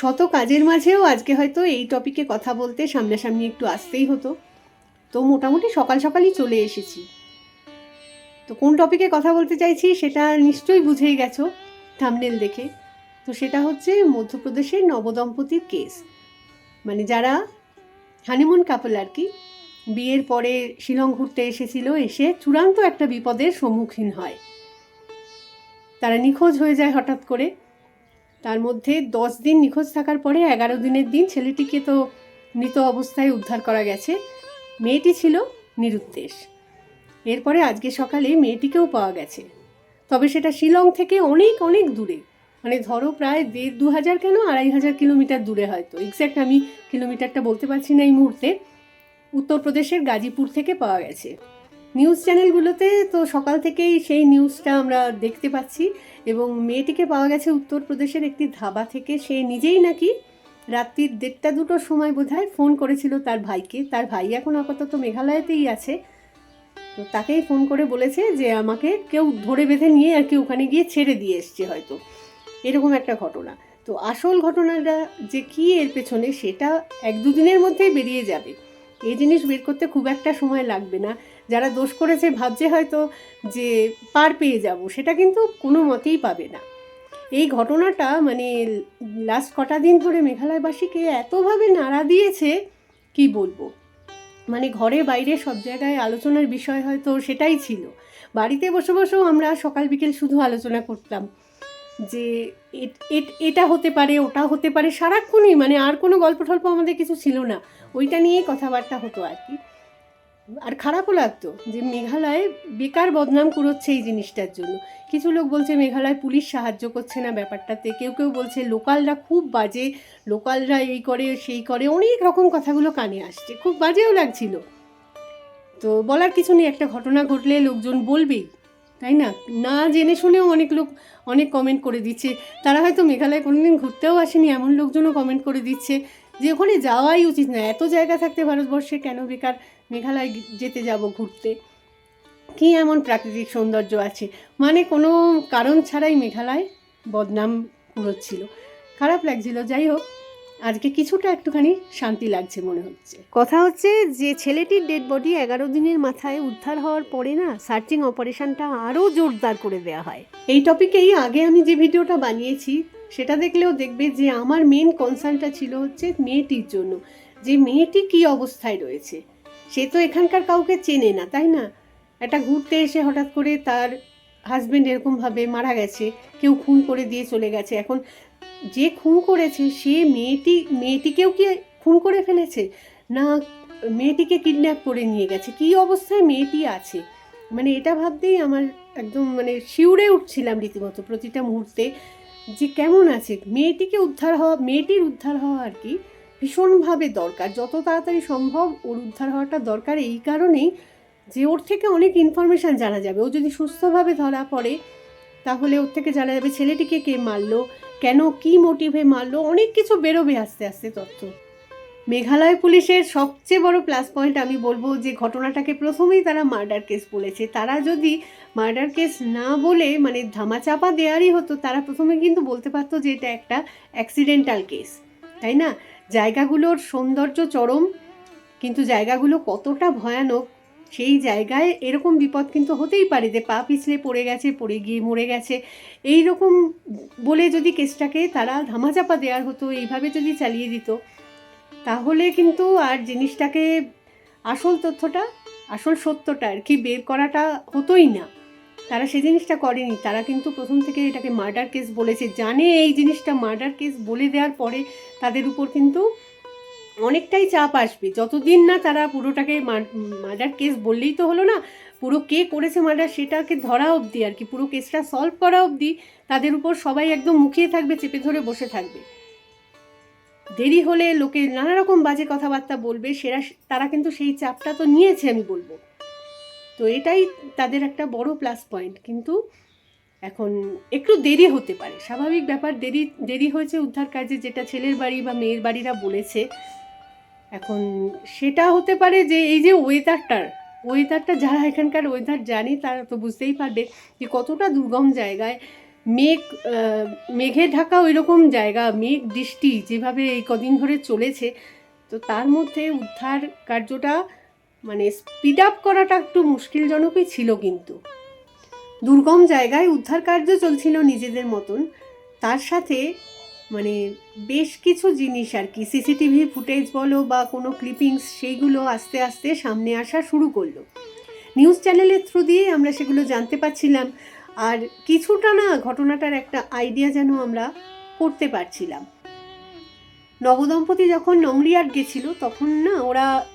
শত কাজের মাঝেও আজকে হয়তো এই টপিকে কথা বলতে সামনাসামনি একটু আসতেই হতো। তো মোটামুটি সকাল সকালই চলে এসেছি। তো কোন টপিকে কথা বলতে চাইছি সেটা নিশ্চয়ই বুঝেই গেছো থামনেল দেখে। তো সেটা হচ্ছে মধ্যপ্রদেশের নবদম্পতির কেস। মানে যারা হানিমুন কাপল আর কি, বিয়ের পরে শিলং ঘুরতে এসেছিল, এসে চূড়ান্ত একটা বিপদের সম্মুখীন হয়। তারা নিখোঁজ হয়ে যায় হঠাৎ করে। তার মধ্যে দশ দিন নিখোঁজ থাকার পরে এগারো দিনের দিন ছেলেটিকে তো মৃত অবস্থায় উদ্ধার করা গেছে। মেয়েটি ছিল নিরুদ্দেশ। এরপরে আজকে সকালে মেয়েটিকেও পাওয়া গেছে। তবে সেটা শিলং থেকে অনেক অনেক দূরে। মানে ধরো প্রায় দেড়, দু হাজার কেন আড়াই হাজার কিলোমিটার দূরে হয়তো। এক্স্যাক্ট আমি কিলোমিটারটা বলতে পারছি না এই মুহূর্তে। উত্তরপ্রদেশের গাজীপুর থেকে পাওয়া গেছে। নিউজ চ্যানেলগুলোতে তো সকাল থেকেই সেই নিউজটা আমরা দেখতে পাচ্ছি এবং মেয়েটিকে পাওয়া গেছে উত্তরপ্রদেশের একটি ধাবা থেকে। সে নিজেই নাকি রাত্রির দেড়টা দুটোর সময় বোধহয় ফোন করেছিল তার ভাইকে। তার ভাই এখন আপাতত মেঘালয়তেই আছে। তো তাকেই ফোন করে বলেছে যে, আমাকে কেউ ধরে বেঁধে নিয়ে আর কি ওখানে গিয়ে ছেড়ে দিয়ে এসছে হয়তো। এরকম একটা ঘটনা। তো আসল ঘটনাটা যে কী এর পেছনে, সেটা এক দুদিনের মধ্যেই বেরিয়ে যাবে। এই জিনিস বের করতে খুব একটা সময় লাগবে না। যারা দোষ করেছে ভাবছে হয়তো যে পার পেয়ে যাব, সেটা কিন্তু কোনো মতেই পাবে না। এই ঘটনাটা মানে লাস্ট কটা দিন ধরে মেঘালয়বাসীকে এতভাবে নাড়া দিয়েছে, কি বলব? মানে ঘরে বাইরে সব জায়গায় আলোচনার বিষয় হয়তো সেটাই ছিল। বাড়িতে বসে বসেও আমরা সকাল বিকেল শুধু আলোচনা করতাম। যে এটা হতে পারে, ওটা হতে পারে, সারাক্ষণই মানে আর কোনো গল্প টল্প আমাদের কিছু ছিল না। ওইটা নিয়েই কথাবার্তা হতো আর কি। আর খারাপও লাগতো যে মেঘালয় বেকার বদনাম কুড়োচ্ছে এই জিনিসটার জন্য। কিছু লোক বলছে, মেঘালয় পুলিশ সাহায্য করছে না ব্যাপারটাতে। কেউ কেউ বলছে, লোকালরা খুব বাজে, লোকালরা এই করে, সেই করে। অনেক রকম কথাগুলো কানে আসছে। খুব বাজেও লাগছিল। তো বলার কিছু নেই, একটা ঘটনা ঘটলে লোকজন বলবেই। তাই না? না জেনে শুনেও অনেক লোক অনেক কমেন্ট করে দিচ্ছে। তারা হয়তো মেঘালয় কোনোদিন ঘুরতেও আসেনি, এমন লোকজনও কমেন্ট করে দিচ্ছে যে ওখানে যাওয়াই উচিত না। এত জায়গা থাকতে ভারতবর্ষে কেন বেকার মেঘালয় যেতে যাব ঘুরতে? কী এমন প্রাকৃতিক সৌন্দর্য আছে? মানে কোনো কারণ ছাড়াই মেঘালয় বদনাম কুড়োচ্ছিল। খারাপ লাগছিল, যাই হোক। আজকে কিছুটা একটুখানি শান্তি লাগছে মনে হচ্ছে। কথা হচ্ছে যে ছেলেটির ডেড বডি এগারো দিনের মাথায় উদ্ধার হওয়ার পরে না সার্চিং অপারেশনটা আরও জোরদার করে দেওয়া হয়। এই টপিকেই আগে আমি যে ভিডিওটা বানিয়েছি সেটা দেখলেও দেখবে যে আমার মেন কনসার্নটা ছিল হচ্ছে মেয়েটির জন্য। যে মেয়েটি কী অবস্থায় রয়েছে? সে তো এখানকার কাউকে চেনে না তাই না? একটা ঘুরতে এসে হঠাৎ করে তার হাজবেন্ড এরকমভাবে মারা গেছে কেউ খুন করে দিয়ে চলে গেছে। এখন যে খুন করেছে, সে মেয়েটি, মেয়েটিকেও কি খুন করে ফেলেছে? না, মেয়েটিকে কিডন্যাপ করে নিয়ে গেছে? কী অবস্থায় মেয়েটি আছে? মানে এটা ভাবতেই আমার একদম মানে শিউরে উঠছিলাম রীতিমতো প্রতিটা মুহূর্তে যে কেমন আছে। মেয়েটিকে উদ্ধার হওয়া, মেয়েটির উদ্ধার হওয়া আর কি ভীষণভাবে দরকার। যত তাড়াতাড়ি সম্ভব ওর উদ্ধার হওয়াটা দরকার। এই কারণেই যে ওর থেকে অনেক ইনফরমেশান জানা যাবে। ও যদি সুস্থভাবে ধরা পড়ে তাহলে ওর থেকে জানা যাবে ছেলেটিকে কে মারলো, কেন, কি মোটিভে মারলো, অনেক কিছু বেরোবে আস্তে আস্তে তথ্য। মেঘালয় পুলিশের সবচেয়ে বড় প্লাস পয়েন্ট আমি বলব যে ঘটনাটাকে প্রথমেই তারা মার্ডার কেস বলেছে। তারা যদি মার্ডার কেস না বলে মানে ধামাচাপা দেওয়ারই হতো, তারা প্রথমে কিন্তু বলতে পারতো যে এটা একটা অ্যাক্সিডেন্টাল কেস তাই না? জায়গাগুলোর সৌন্দর্য চরম, কিন্তু জায়গাগুলো কতটা ভয়ানক সেই জায়গায় এরকম বিপদ কিন্তু হতেই পারে যে পা পিছলে পড়ে গেছে, পড়ে গিয়ে মরে গেছে। এই রকম বলে যদি কেসটাকে তারা ধামাচাপা দেওয়ার হতো, এইভাবে যদি চালিয়ে দিত, তাহলে কিন্তু আর জিনিসটাকে আসল তথ্যটা, আসল সত্যটা আর কি বের করাটা হতোই না। তারা সেই জিনিসটা করেনি। তারা কিন্তু প্রথম থেকে এটাকে মার্ডার কেস বলেছে। জানে এই জিনিসটা মার্ডার কেস বলে দেওয়ার পরে তাদের উপর কিন্তু অনেকটাই চাপ আসবে। যতদিন না তারা পুরোটাকে মার্ডার কেস বললেই তো হলো না, পুরো কে করেছে মার্ডার সেটাকে ধরা অবধি আর কি, পুরো কেসটা সলভ করা অবধি তাদের উপর সবাই একদম মুখিয়ে থাকবে, চেপে ধরে বসে থাকবে। দেরি হলে লোকে নানা রকম বাজে কথাবার্তা বলবে, সেরা তারা কিন্তু সেই চাপটা তো নিয়েছে আমি বলব। তো এটাই তাদের একটা বড় প্লাস পয়েন্ট কিন্তু এখন একটু দেরি হতে পারে। স্বাভাবিক ব্যাপার, দেরি দেরি হয়েছে উদ্ধার কাজে, যেটা ছেলের বাড়ি বা মেয়ের বাড়িরা বলেছে। এখন সেটা হতে পারে যে এই যে ওয়েদারটার ওয়েদারটা যারা এখানকার ওয়েদার জানে তারা তো বুঝতেই পারবে যে কতটা দুর্গম জায়গায় মেঘ মেঘে ঢাকা ওই রকম জায়গা, মেঘ, বৃষ্টি যেভাবে এই কদিন ধরে চলেছে, তো তার মধ্যে উদ্ধার কার্যটা মানে স্পিড আপ করাটা একটু মুশকিলজনকই ছিল কিন্তু। দুর্গম জায়গায় উদ্ধার কার্য চলছিল নিজেদের মতন। তার সাথে মানে বেশ কিছু জিনিস আর কি। সিসিটিভি ফুটেজ বলো বা কোনো ক্লিপিংস সেইগুলো আস্তে আস্তে সামনে আসা শুরু করল। নিউজ চ্যানেলের থ্রু দিয়ে আমরা সেগুলো জানতে পারছিলাম। আর কিছুটা না ঘটনাটার একটা আইডিয়া যেন আমরা করতে পারছিলাম। নবদম্পতি যখন নংরিয়ার গেছিল, তখন না ওরা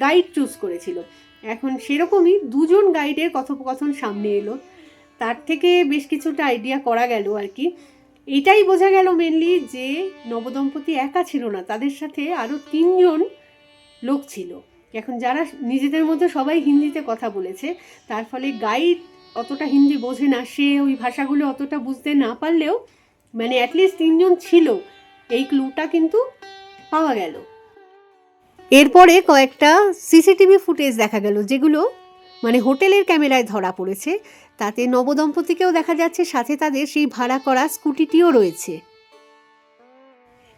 গাইড চুজ করেছিল। এখন সেরকমই দুজন গাইডের কথোপকথন সামনে এলো। তার থেকে বেশ কিছুটা আইডিয়া করা গেল আর কি। এটাই বোঝা গেল মেনলি যে নবদম্পতি একা ছিল না, তাদের সাথে আরও তিনজন লোক ছিল। এখন যারা নিজেদের মধ্যে সবাই হিন্দিতে কথা বলেছে, তার ফলে গাইড অতটা হিন্দি বোঝে না, সে ওই ভাষাগুলো অতটা বুঝতে না পারলেও মানে অ্যাটলিস্ট তিনজন ছিল, এই ক্লুটা কিন্তু পাওয়া গেল। এরপরে কয়েকটা সিসিটিভি ফুটেজ দেখা গেল, যেগুলো মানে হোটেলের ক্যামেরায় ধরা পড়েছে। তাতে নবদম্পতিকেও দেখা যাচ্ছে, সাথে তাদের সেই ভাড়া করা স্কুটিটিও রয়েছে।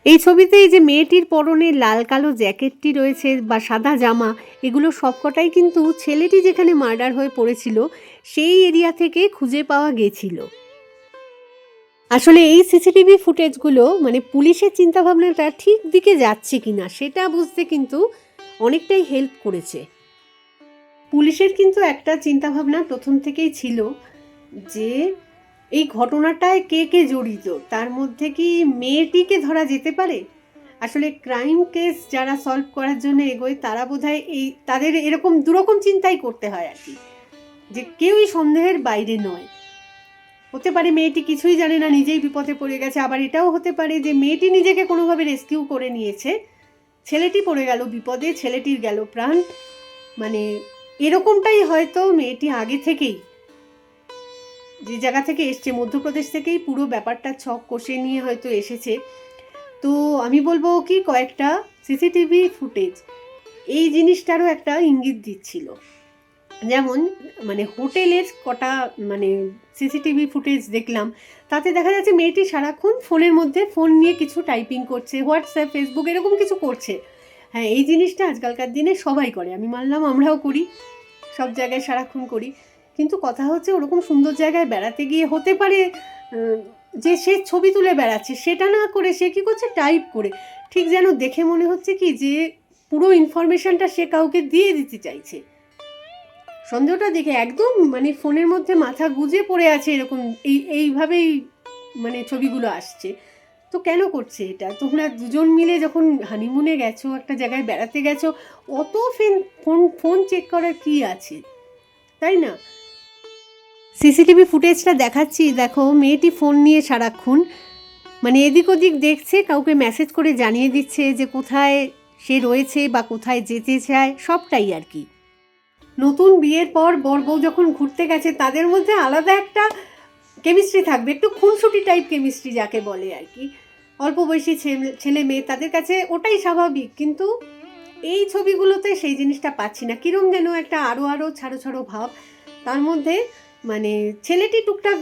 এই ছবিতে এই যে মেয়েটির পরনে লাল কালো জ্যাকেটটি রয়েছে বা সাদা জামা, এগুলো সবকটাই কিন্তু ছেলেটি যেখানে মার্ডার হয়ে পড়েছিল, সেই এরিয়া থেকে খুঁজে পাওয়া গেছিল। আসলে এই সিসিটিভি ফুটেজগুলো মানে পুলিশের চিন্তাভাবনাটা ঠিক দিকে যাচ্ছে কিনা, সেটা বুঝতে কিন্তু অনেকটাই হেল্প করেছে। পুলিশের কিন্তু একটা চিন্তাভাবনা প্রথম থেকেই ছিল যে এই ঘটনাটায় কে কে জড়িত? তার মধ্যে কি মেয়েটিকে ধরা যেতে পারে? আসলে ক্রাইম কেস যারা সলভ করার জন্য এগোয়, তারা বোধহয় এই, তাদের এরকম দুরকম চিন্তাই করতে হয় আর কি। যে কেউই সন্দেহের বাইরে নয়। হতে পারে মেয়েটি কিছুই জানে না, নিজেই বিপদে পড়ে গেছে। আবার এটাও হতে পারে যে মেয়েটি নিজেকে কোনোভাবে রেস্কিউ করে নিয়েছে। ছেলেটি পড়ে গেল বিপদে, ছেলেটির গেল প্রাণ। মানে এরকমটাই হয়তো মেয়েটি আগে থেকেই। যে জায়গা থেকে এসছে, মধ্যপ্রদেশ থেকেই পুরো ব্যাপারটা ছক কষে নিয়ে হয়তো এসেছে। তো আমি বলব কি, কয়েকটা সিসিটিভি ফুটেজ। এই জিনিসটারও একটা ইঙ্গিত দিচ্ছিল। যেমন মানে হোটেলের কটা মানে সিসিটিভি ফুটেজ দেখলাম, তাতে দেখা যাচ্ছে মেয়েটি সারাক্ষণ ফোনের মধ্যে ফোন নিয়ে কিছু টাইপিং করছে, হোয়াটসঅ্যাপ, ফেসবুক, এরকম কিছু করছে। হ্যাঁ এই জিনিসটা আজকালকার দিনে সবাই করে। আমি মানলাম আমরাও করি, সব জায়গায় সারাক্ষণ করি। কিন্তু কথা হচ্ছে ওরকম সুন্দর জায়গায় বেড়াতে গিয়ে হতে পারে যে সে ছবি তুলে বেড়াচ্ছে, সেটা না করে সে কী করছে? টাইপ করে। ঠিক যেন দেখে মনে হচ্ছে কি যে, পুরো ইনফরমেশনটা সে কাউকে দিয়ে দিতে চাইছে। সন্দেহটা দেখে একদম মানে ফোনের মধ্যে মাথা গুজে পড়ে আছে এরকম, এই, এইভাবেই মানে ছবিগুলো আসছে। তো কেন করছে এটা? তোমরা দুজন মিলে যখন হানিমুনে গেছো, একটা জায়গায় বেড়াতে গেছো, অত ফেন, ফোন ফোন চেক করার কি আছে? তাই না? সিসিটিভি ফুটেজটা দেখাচ্ছি। দেখো, মেয়েটি ফোন নিয়ে সারাক্ষণ মানে এদিক ওদিক দেখছে, কাউকে মেসেজ করে জানিয়ে দিচ্ছে যে কোথায় সে রয়েছে বা কোথায় যেতে চায়, সবটাই আর কি। নতুন বিয়ের পর বর বউ যখন ঘুরতে গেছে, তাদের মধ্যে আলাদা একটা কেমিস্ট্রি থাকবে, একটু খুনসুটি টাইপ কেমিস্ট্রি যাকে বলে আর কি। অল্প বয়সী ছেলে মেয়ে, তাদের কাছে ওটাই স্বাভাবিক, কিন্তু এই ছবিগুলোতে সেই জিনিসটা পাচ্ছি না। কিরম যেন একটা আরও আরও ছাড়ো ছাড়ো ভাব। তার মধ্যে মানে ছেলেটি টুকটাক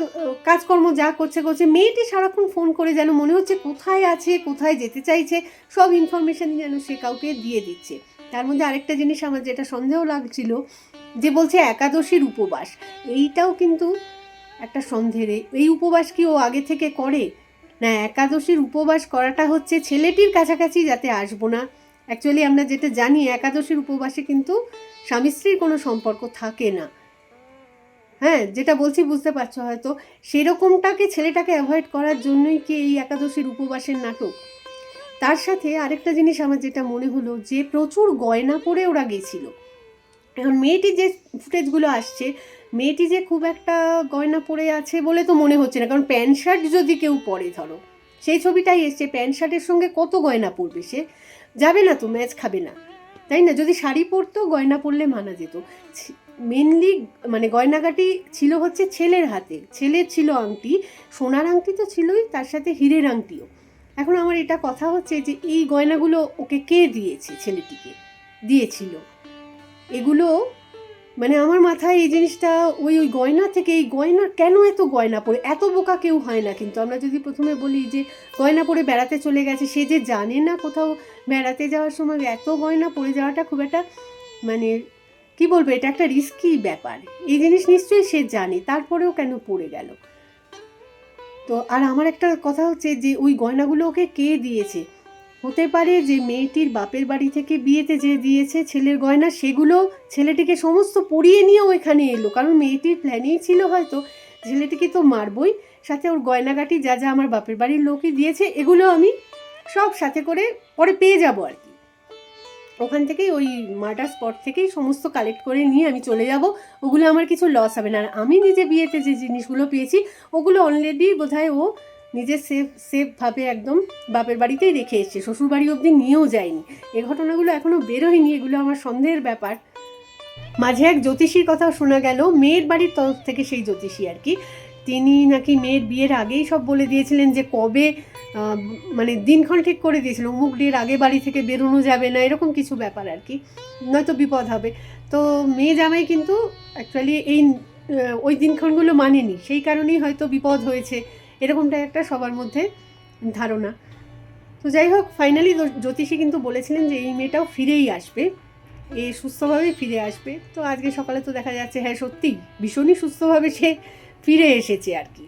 কাজকর্ম যা করছে করছে, মেয়েটি সারাক্ষণ ফোন করে যেন মনে হচ্ছে কোথায় আছে, কোথায় যেতে চাইছে, সব ইনফরমেশন যেন সে কাউকে দিয়ে দিচ্ছে। তার মধ্যে আরেকটা জিনিস আমার যেটা সন্দেহ লাগছিল, যে বলছে একাদশীর উপবাস। এইটাও কিন্তু একটা এই- এই উপবাস কি ও আগে থেকে করে? না, একাদশীর উপবাস করাটা হচ্ছে ছেলেটির কাছাকাছি যাতে আসব না। অ্যাকচুয়ালি আমরা যেটা জানি, একাদশীর উপবাসে কিন্তু স্বামী স্ত্রীর কোনো সম্পর্ক থাকে না। হ্যাঁ যেটা বলছি বুঝতে পারছ হয়তো। সেরকমটাকে ছেলেটাকে অ্যাভয়েড করার জন্যই কি এই একাদশীর উপবাসের নাটক? তার সাথে আরেকটা জিনিস আমার যেটা মনে হলো, যে প্রচুর গয়না পরে ওরা গেছিল। এখন মেয়েটি যে ফুটেজগুলো আসছে, মেয়েটি যে খুব একটা গয়না পরে আছে বলে তো মনে হচ্ছে না। কারণ প্যান্ট শার্ট যদি কেউ পরে, ধরো, সেই ছবিটাই এসছে। প্যান্ট শার্টের সঙ্গে কত গয়না পরবে সে? যাবে না তো, ম্যাচ খাবে না। তাই না? যদি শাড়ি পরতো, গয়না পরলে মানা যেত। মেনলি মানে গয়নাগাটি ছিল হচ্ছে ছেলের হাতে। ছেলের ছিল আংটি, সোনার আংটি তো ছিলই, তার সাথে হীরের আংটিও। এখন আমার এটা কথা হচ্ছে যে, এই গয়নাগুলো ওকে কে দিয়েছে, ছেলেটিকে? দিয়েছিল। এগুলো মানে আমার মাথায় এই জিনিসটা, ওই ওই গয়না থেকে এই গয়না কেন এত গয়না পরে? এত বোকা কেউ হয় না কিন্তু। আমরা যদি প্রথমে বলি যে গয়না পরে বেড়াতে চলে গেছে, সে যে জানে না কোথাও বেড়াতে যাওয়ার সময় এত গয়না পরে যাওয়াটা খুব একটা মানে কি বলব, এটা একটা রিস্কি ব্যাপার। এই জিনিস নিশ্চয়ই সে জানে, তারপরেও কেন পড়ে গেল? তো, আর আমার একটা কথা হচ্ছে যে ওই গয়নাগুলো ওকে কে দিয়েছে? হতে পারে যে মেয়েটির বাপের বাড়ি থেকে বিয়েতে যে দিয়েছে ছেলের গয়না, সেগুলো ছেলেটিকে সমস্ত পরিয়ে নিয়েও এখানে এলো। কারণ মেয়েটির প্ল্যানেই ছিল হয়তো ছেলেটিকে তো মারবই, সাথে ওর গয়নাগাটি যা যা আমার বাপের বাড়ির লোকই দিয়েছে, এগুলো আমি সব সাথে করে পরে পেয়ে যাব আর কি। ওখান থেকেই ওই মার্ডার স্পট থেকেই সমস্ত কালেক্ট করে নিয়ে আমি চলে যাব। ওগুলো আমার কিছু লস হবে না। আর আমি নিজে বিয়েতে যে জিনিসগুলো পেয়েছি, ওগুলো অলরেডি বোধহয় ও নিজের সেফ সেফভাবে একদম বাপের বাড়িতেই রেখে এসছে। শ্বশুর বাড়ি অবধি নিয়েও যায়নি এ ঘটনাগুলো এখনও বেরোয়নি এগুলো আমার সন্দেহের ব্যাপার। মাঝে এক জ্যোতিষীর কথা শোনা গেল, মেয়ের বাড়ির তরফ থেকে সেই জ্যোতিষী আর কি। তিনি নাকি মেয়ের বিয়ের আগেই সব বলে দিয়েছিলেন যে কবে মানে দিনক্ষণ ঠিক করে দিয়েছিল, অমুক ডের আগে বাড়ি থেকে বেরোনো যাবে না, এরকম কিছু ব্যাপার আর কি। নয়তো বিপদ হবে। তো মেয়ে জামাই কিন্তু অ্যাকচুয়ালি এই ওই দিনক্ষণগুলো মানেনি। সেই কারণেই হয়তো বিপদ হয়েছে। এরকমটা একটা সবার মধ্যে ধারণা। তো যাই হোক ফাইনালি জ্যোতিষী কিন্তু বলেছিলেন যে এই মেয়েটাও ফিরেই আসবে। এ সুস্থভাবে ফিরে আসবে। তো আজকে সকালে তো দেখা যাচ্ছে হ্যাঁ সত্যি ভীষণই সুস্থভাবে সে ফিরে এসেছে আর কি।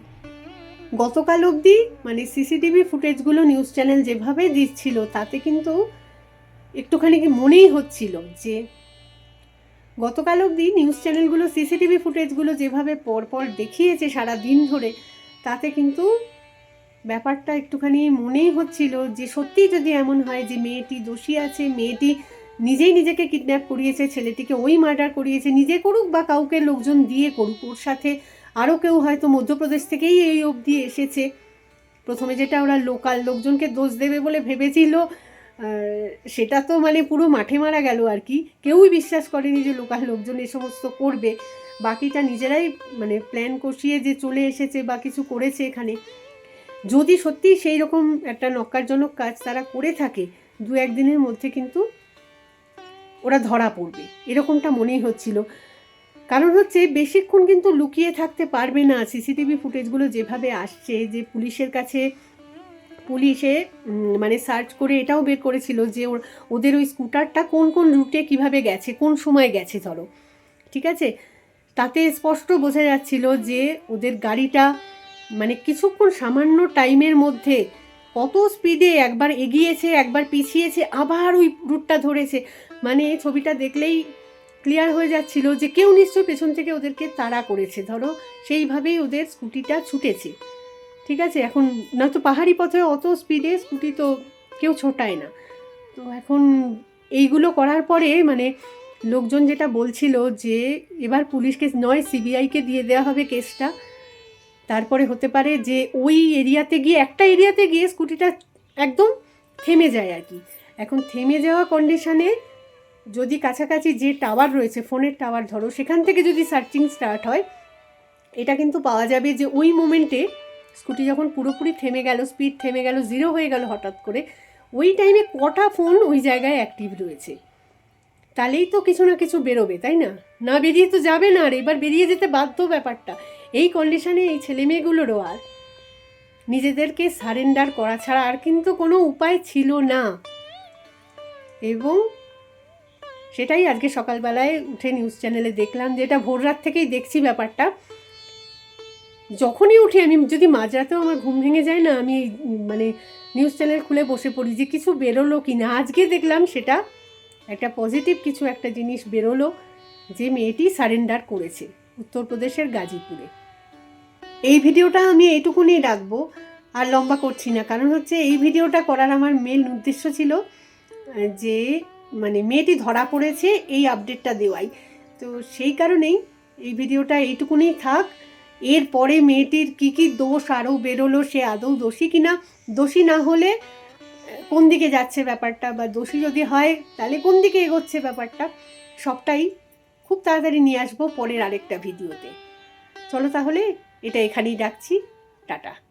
গতকাল অবধি মানে সিসিটিভি ফুটেজগুলো নিউজ চ্যানেল যেভাবে দিচ্ছিল, তাতে কিন্তু একটুখানি কি মনেই হচ্ছিল যে গতকাল অবধি নিউজ চ্যানেলগুলো সিসিটিভি ফুটেজগুলো যেভাবে পরপর দেখিয়েছে সারা দিন ধরে তাতে কিন্তু ব্যাপারটা একটুখানি মনেই হচ্ছিল যে সত্যিই যদি এমন হয় যে মেয়েটি দোষী আছে, মেয়েটি নিজেই নিজেকে কিডন্যাপ করিয়েছে, ছেলেটিকে ওই মার্ডার করিয়েছে, নিজে করুক বা কাউকে লোকজন দিয়ে করুক, ওর সাথে আরও কেউ হয়তো মধ্যপ্রদেশ থেকেই এই অবধি এসেছে। প্রথমে যেটা ওরা লোকাল লোকজনকে দোষ দেবে বলে ভেবেছিল সেটা তো মানে পুরো মাঠে মারা গেল আর কি। কেউই বিশ্বাস করেনি যে লোকাল লোকজন এ সমস্ত করবে। বাকিটা নিজেরাই মানে প্ল্যান কষিয়ে যে চলে এসেছে বা কিছু করেছে এখানে। যদি সত্যি সেই রকম একটা নক্কারজনক কাজ তারা করে থাকে, দু একদিনের মধ্যে কিন্তু ওরা ধরা পড়বে। এরকমটা মনেই হচ্ছিল। কারণ হচ্ছে বেশিক্ষণ কিন্তু লুকিয়ে থাকতে পারবে না। সিসিটিভি ফুটেজগুলো যেভাবে আসছে, যে পুলিশের কাছে পুলিশে মানে সার্চ করে এটাও বের করেছিল যে ওর, ওদের ওই স্কুটারটা কোন কোন রুটে কীভাবে গেছে, কোন সময় গেছে, ধরো। ঠিক আছে? তাতে স্পষ্ট বোঝা যাচ্ছিল যে ওদের গাড়িটা মানে কিছুক্ষণ সামান্য টাইমের মধ্যে কত স্পিডে একবার এগিয়েছে, একবার পিছিয়েছে, আবার ওই রুটটা ধরেছে। মানে ছবিটা দেখলেই ক্লিয়ার হয়ে যাচ্ছিল যে কেউ নিশ্চয়ই পেছন থেকে ওদেরকে তাড়া করেছে। ধরো সেইভাবেই ওদের স্কুটিটা ছুটেছে। ঠিক আছে? এখন না তো পাহাড়ি পথে অত স্পিডে স্কুটি তো কেউ ছোটায় না। তো এখন এইগুলো করার পরে মানে লোকজন যেটা বলছিল যে এবার পুলিশকে নয় সিবিআইকে দিয়ে দেওয়া হবে কেসটা। তারপরে হতে পারে যে ওই এরিয়াতে গিয়ে, একটা এরিয়াতে গিয়ে স্কুটিটা একদম থেমে যায় আর কি। এখন থেমে যাওয়া কন্ডিশনে যদি কাছাকাছি যে টাওয়ার রয়েছে ফোনের টাওয়ার ধরো সেখান থেকে যদি সার্চিং স্টার্ট হয়, এটা কিন্তু পাওয়া যাবে যে ওই মোমেন্টে স্কুটি যখন পুরোপুরি থেমে গেল স্পিড থেমে গেল জিরো হয়ে গেল হঠাৎ করে, ওই টাইমে কটা ফোন ওই জায়গায় অ্যাক্টিভ রয়েছে। তাহলেই তো কিছু না কিছু বেরোবে, তাই না? না বেরিয়ে তো যাবে না আর, এবার বেরিয়ে যেতে বাধ্য ব্যাপারটা। এই কন্ডিশনে এই ছেলেমেয়েগুলোরও আর। নিজেদেরকে সারেন্ডার করা ছাড়া আর কিন্তু কোনো উপায় ছিল না। এবং সেটাই আজকে সকালবেলায় উঠে নিউজ চ্যানেলে দেখলাম যে এটা ভোর রাত থেকেই দেখছি ব্যাপারটা। যখনই উঠি, আমি যদি মাঝরাতেও আমার ঘুম ভেঙে যায় না, আমি মানে নিউজ চ্যানেল খুলে বসে পড়ি যে কিছু বেরোলো কি না আজকে দেখলাম সেটা একটা পজিটিভ কিছু একটা জিনিস বেরোলো যে মেয়েটি সারেন্ডার করেছে উত্তরপ্রদেশের গাজীপুরে। এই ভিডিওটা আমি এইটুকুনি রাখব, আর লম্বা করছি না। কারণ হচ্ছে এই ভিডিওটা করার আমার মেন উদ্দেশ্য ছিল যে মানে মেয়েটি ধরা পড়েছে এই আপডেটটা দেওয়াই। তো সেই কারণেই এই ভিডিওটা এইটুকুনি থাক। এরপরে মেয়েটির কী কী দোষ আরও বেরোলো সে আদৌ দোষী কিনা, দোষী না হলে কোন দিকে যাচ্ছে ব্যাপারটা বা দোষী যদি হয়, তাহলে কোন দিকে এগোচ্ছে ব্যাপারটা, সবটাই খুব তাড়াতাড়ি নিয়ে আসব পরের আরেকটা ভিডিওতে। চলো তাহলে, এটা এখানেই রাখছি। টাটা।